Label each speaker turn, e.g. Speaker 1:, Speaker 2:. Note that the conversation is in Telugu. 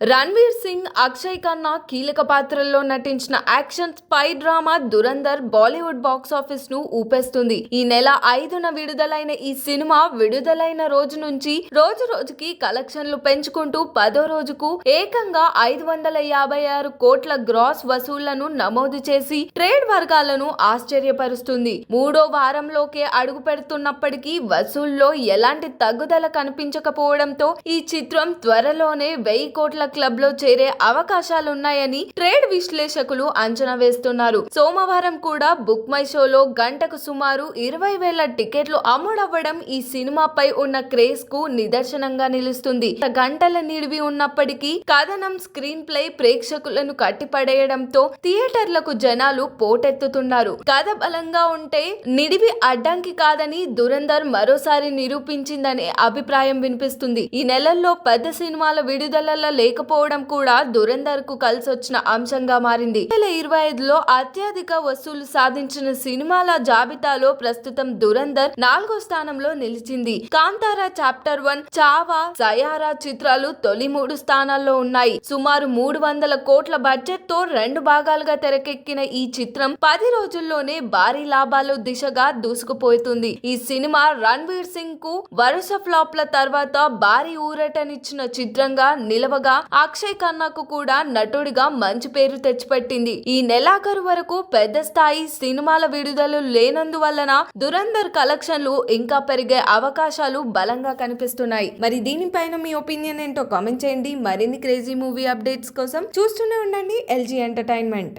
Speaker 1: రణ్వీర్ సింగ్ అక్షయ్ ఖన్నా కీలక పాత్రల్లో నటించిన action spy drama Dhurandhar Bollywood box ఆఫీస్ను ఊపేస్తుంది. ఈ నెల ఐదున విడుదలైన ఈ సినిమా విడుదలైన రోజు నుంచి రోజు రోజుకి కలెక్షన్లు పెంచుకుంటూ పదో రోజుకు ఏకంగా ఐదు వందల యాభై ఆరు కోట్ల గ్రాస్ వసూళ్ళను నమోదు చేసి ట్రేడ్ వర్గాలను ఆశ్చర్యపరుస్తుంది. మూడో వారంలోకే అడుగు పెడుతున్నప్పటికీ వసూల్లో ఎలాంటి తగ్గుదల కనిపించకపోవడంతో ఈ చిత్రం త్వరలోనే వెయ్యి కోట్ల క్లబ్లో చేరే అవకాశాలున్నాయని ట్రేడ్ విశ్లేషకులు అంచనా వేస్తున్నారు. సోమవారం కూడా బుక్ మై షోలో గంటకు సుమారు ఇరవై వేల టికెట్లు అమ్ముడవ్వడం ఈ సినిమాపై ఉన్న క్రేజ్కు నిదర్శనంగా నిలుస్తుంది. గంటల నిడివి ఉన్నప్పటికీ కథనం స్క్రీన్ ప్లే ప్రేక్షకులను కట్టిపడేయడంతో థియేటర్లకు జనాలు పోటెత్తుతున్నారు. కథ బలంగా ఉంటే నిడివి అడ్డంకి కాదని దురందర్ మరోసారి నిరూపించిందనే అభిప్రాయం వినిపిస్తుంది. ఈ నెలల్లో పెద్ద సినిమాల విడుదలలో లేకపోవడం కూడా దురందర్కు కలిసొచ్చిన అంశంగా మారింది. రెండు వేల ఇరవై ఐదులో అత్యధిక వసూలు సాధించిన సినిమాల జాబితాలో ప్రస్తుతం దురందర్ నాలుగో స్థానంలో నిలిచింది. కాంతారా చాప్టర్ వన్ చావా సయారా చిత్రాలు తొలి మూడు స్థానాల్లో ఉన్నాయి. సుమారు మూడు వందల కోట్ల బడ్జెట్తో రెండు భాగాలుగా తెరకెక్కిన ఈ చిత్రం పది రోజుల్లోనే భారీ లాభాలు దిశగా దూసుకుపోతుంది. ఈ సినిమా రణ్వీర్ సింగ్కు వరుస ఫ్లాప్ల తర్వాత భారీ ఊరటనిచ్చిన చిత్రంగా నిలవగా అక్షయ్ ఖన్నాకు కూడా నటుడిగా మంచి పేరు తెచ్చిపెట్టింది. ఈ నెలాఖరు వరకు పెద్ద స్థాయి సినిమాల విడుదల లేనందువలన దురందర్ కలెక్షన్లు ఇంకా పెరిగే అవకాశాలు బలంగా కనిపిస్తున్నాయి. మరి దీనిపైన మీ ఒపీనియన్ ఏంటో కామెంట్ చేయండి. మరిన్ని క్రేజీ మూవీ అప్డేట్స్ కోసం చూస్తూనే ఉండండి LG entertainment.